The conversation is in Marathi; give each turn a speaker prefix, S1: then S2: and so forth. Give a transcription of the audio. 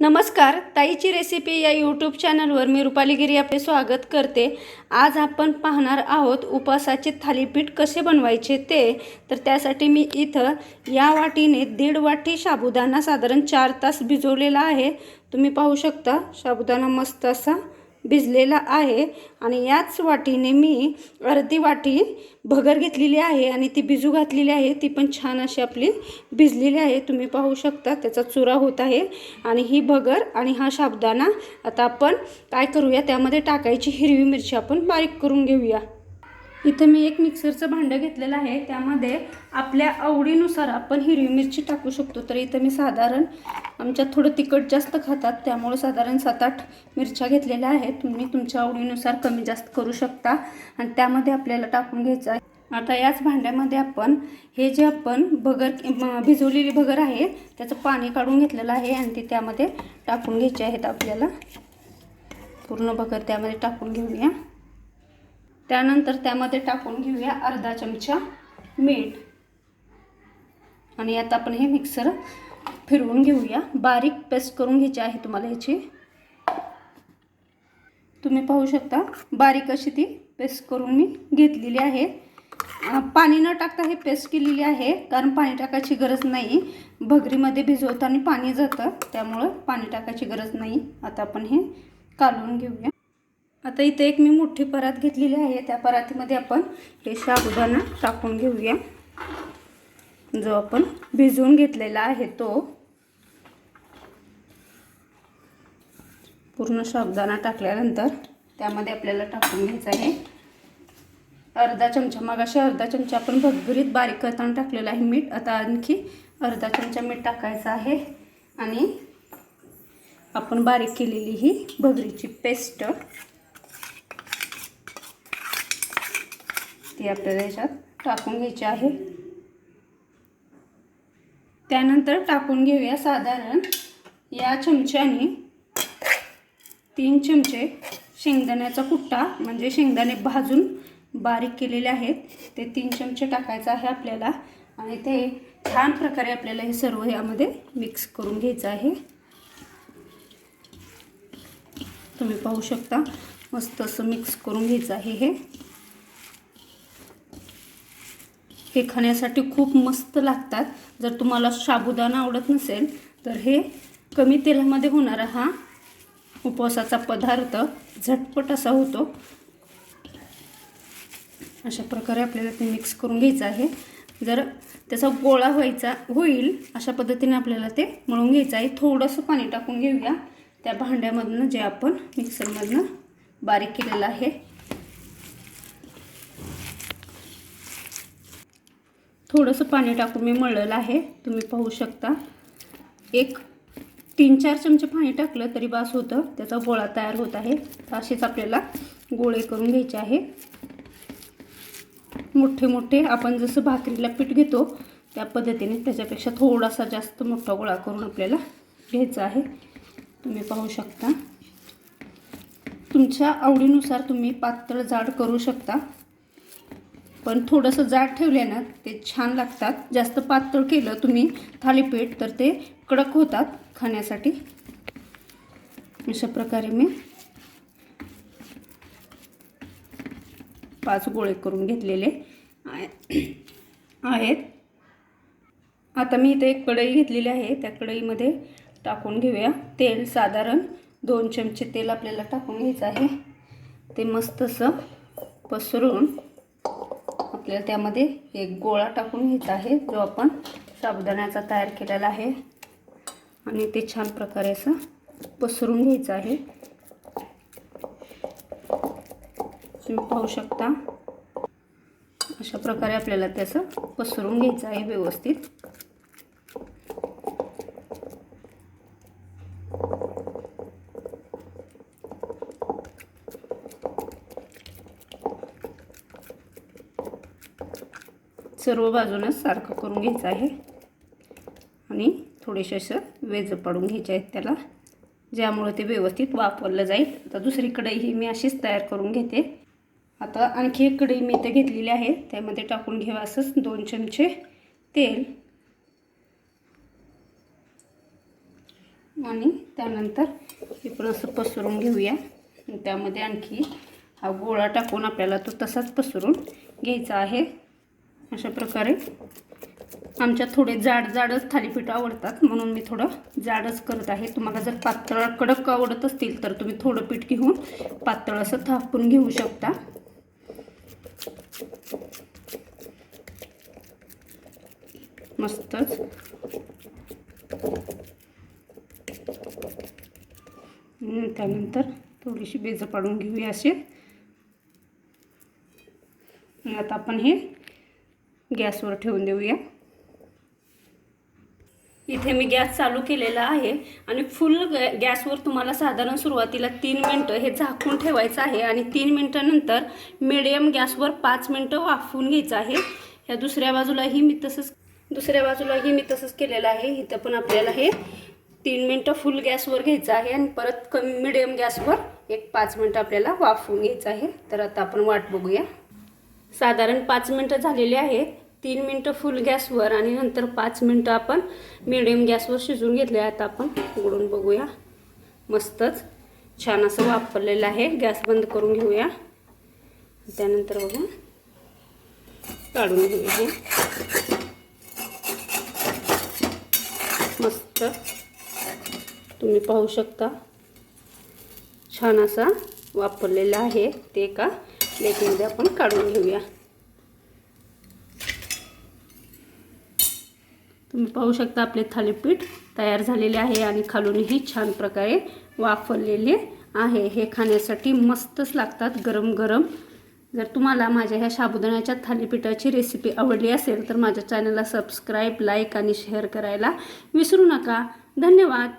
S1: नमस्कार ताईची रेसिपी या यूट्यूब चॅनलवर मी रुपाली गिरी आपले स्वागत करते. आज आपण पाहणार आहोत उपासाचे थालीपीठ कसे बनवायचे ते. तर त्यासाठी मी इथं या वाटीने दीड वाटी साबुदाणा साधारण चार तास भिजवलेला आहे. तुम्ही पाहू शकता साबुदाणा मस्त असा भिजलेला आहे आणि याच वाटीने मी अर्धी वाटी भगर घेतलेली आहे आणि ती भिजू घातलेली आहे. ती पण छान अशी आपली भिजलेली आहे. तुम्ही पाहू शकता त्याचा चुरा होत आहे. आणि ही भगर आणि हा साबुदाणा आता आपण काय करूया? त्यामध्ये टाकायची हिरवी मिरची आपण बारीक करून घेऊया. इथं मी एक मिक्सरचं भांडं घेतलेलं आहे. त्यामध्ये आपल्या आवडीनुसार आपण हिरवी मिरची टाकू शकतो. तर इथं मी साधारण आमच्यात थोडं तिखट जास्त खातात. त्यामुळे साधारण सात आठ मिरच्या घेतलेल्या आहेत. तुम्ही तुमच्या आवडीनुसार कमी जास्त करू शकता. आणि त्यामध्ये आपल्याला टाकून घ्यायचं आहे. आता याच भांड्यामध्ये आपण हे जे आपण भगर भिजवलेली भगर आहे त्याचं पाणी काढून घेतलेलं आहे आणि ते त्यामध्ये टाकून घ्यायचे आहेत आपल्याला. पूर्ण भगर त्यामध्ये टाकून घेऊया. त्यानंतर त्यामध्ये टाकून घेऊया अर्धा चमचा मीठ. आणि आता आपण हे मिक्सर फिरवून घेऊया. बारीक पेस्ट करून घ्यायची आहे तुम्हाला याची. तुम्ही पाहू शकता बारीक अशी ती पेस्ट करून मी घेतलेली आहे. पाणी न टाकता हे पेस्ट केलेली आहे कारण पाणी टाकायची गरज नाही. भगरीमध्ये भिजवताना पाणी जातं त्यामुळं पाणी टाकायची गरज नाही. आता आपण हे कालवून घेऊया. आता इथे एक मी मोठी परात घेतलेली आहे. त्या परातीमध्ये आपण हे साबुदाणा टाकून घेऊया. जो आपण भिजवून घेतलेला आहे तो. पूर्ण साबुदाणा टाकल्यानंतर त्यामध्ये आपल्याला टाकून घ्यायचं आहे. अर्धा चमचा मागाशी अर्धा चमचा आपण भगभरीत बारीक करताना टाकलेला आहे मीठ. आता आणखी अर्धा चमचा मीठ टाकायचं आहे. आणि आपण बारीक केलेली ही भगरीची पेस्ट ती आपल्याला याच्यात टाकून घ्यायची आहे. त्यानंतर टाकून घेऊया साधारण या चमच्याने तीन चमचे शेंगदाण्याचा कुट्टा म्हणजे शेंगदाणे भाजून बारीक केलेले आहेत. ते तीन चमचे टाकायचं आहे आपल्याला आणि ते छान प्रकारे आपल्याला हे सर्व यामध्ये मिक्स करून घ्यायचं आहे. तुम्ही पाहू शकता मस्त असं मिक्स करून घ्यायचं आहे हे. हे खाण्यासाठी खूप मस्त लागतात. जर तुम्हाला साबुदाणा आवडत नसेल तर हे कमी तेलामध्ये होणारा हा उपवासाचा पदार्थ झटपट असा होतो. अशा प्रकारे आपल्याला ते मिक्स करून घ्यायचं आहे. जर त्याचा गोळा व्हायचा होईल अशा पद्धतीने आपल्याला ते मळून घ्यायचं आहे. थोडंसं पाणी टाकून घेऊया. त्या भांड्यामधनं जे आपण मिक्सरमधनं बारीक केलेलं आहे थोडंसं पाणी टाकून मी मळलेलं आहे. तुम्ही पाहू शकता. एक तीन चार चमचे पाणी टाकलं तरी बास होतं. त्याचा गोळा तयार होत आहे. तर असेच आपल्याला गोळे करून घ्यायचे आहे. मोठे मोठे आपण जसं भाकरीला पीठ घेतो त्या पद्धतीने त्याच्यापेक्षा थोडासा जास्त मोठा गोळा करून आपल्याला घ्यायचा आहे. तुम्ही पाहू शकता. तुमच्या आवडीनुसार तुम्ही पातळ जाड करू शकता. पण थोडंसं जाड ठेवले ना ते छान लागतात. जास्त पातळ केलं तुम्ही थालीपीठ तर ते कडक होतात खाण्यासाठी. अशा प्रकारे मी पाच गोळे करून घेतलेले आहेत. आता मी इथे एक कढई घेतलेली आहे. त्या कढईमध्ये टाकून घेऊया. तेल साधारण दोन चमचे तेल आपल्याला टाकून घ्यायचं आहे. ते मस्त असं पसरून आपल्याला त्यामध्ये एक गोळा टाकून घेत आहे जो आपण साबुदाण्याचा तयार केलेला आहे. आणि ते छान प्रकारे असं पसरून घ्यायचं आहे. तुम्ही पाहू शकता. अशा प्रकारे आपल्याला त्याचं पसरून घ्यायचं आहे व्यवस्थित. सर्व बाजूनं सारखं करून घ्यायचं आहे. आणि थोडेसे असं वेज पाडून घ्यायचे आहेत त्याला. ज्यामुळे ते व्यवस्थित वापरलं जाईल. आता दुसरी कढई ही मी अशीच तयार करून घेते. आता आणखी एक कढई मी इथं घेतलेली आहे. त्यामध्ये टाकून घेऊ असंच दोन चमचे तेल. आणि त्यानंतर हे पण असं पसरून घेऊया. त्यामध्ये आणखी हा गोळा टाकून आपल्याला तो तसाच पसरून घ्यायचा आहे. अशा प्रकारे. आमच्या थोडे जाड जाडच थालीपीठ आवडतात म्हणून मी थोडं जाडच करत आहे. तुम्हाला जर पातळ कडक आवडत असतील तर तुम्ही थोडं पीठ घेऊन पातळ असं थापून घेऊ शकता. मस्तच. त्यानंतर थोडीशी बेजं पाडून घेऊया असे आता आपण हे गॅसवर ठेवून देऊया. इथे मी गॅस चालू केलेला आहे आणि फुल गॅसवर तुम्हाला साधारण सुरुवातीला तीन मिनटं हे झाकून ठेवायचं आहे आणि तीन मिनटानंतर मिडियम गॅसवर पाच मिनटं वाफवून घ्यायचं आहे. ह्या दुसऱ्या बाजूलाही मी तसंच दुसऱ्या बाजूलाही मी तसंच केलेलं आहे. इथं पण आपल्याला हे तीन मिनटं फुल गॅसवर घ्यायचं आहे आणि परत कमी मिडियम गॅसवर एक पाच मिनटं आपल्याला वाफवून घ्यायचं आहे. तर आता आपण वाट बघूया. साधारण पाच मिनटं झालेली आहेत. तीन मिनटं फुल गॅसवर आणि नंतर पाच मिनटं आपण मिडियम गॅसवर शिजवून घेतले आता आपण उघडून बघूया. मस्तच. छान असं वापरलेलं आहे. गॅस बंद करून घेऊया. त्यानंतर बघू. काढून घेऊया हे. मस्त. तुम्ही पाहू शकता. छान असा वापरलेला आहे ते एका प्लेटमध्ये आपण काढून घेऊया. पाहू शकता आपले थालीपीठ तयार झालेले आहे आणि खालूनही छान प्रकारे वाफरलेले आहे. हे खाण्यासाठी मस्तच लागतात गरम गरम. जर तुम्हाला माझ्या ह्या साबुदाण्याच्या थालीपीठाची रेसिपी आवडली असेल तर माझ्या चॅनलला सबस्क्राईब लाईक आणि शेअर करायला विसरू नका. धन्यवाद.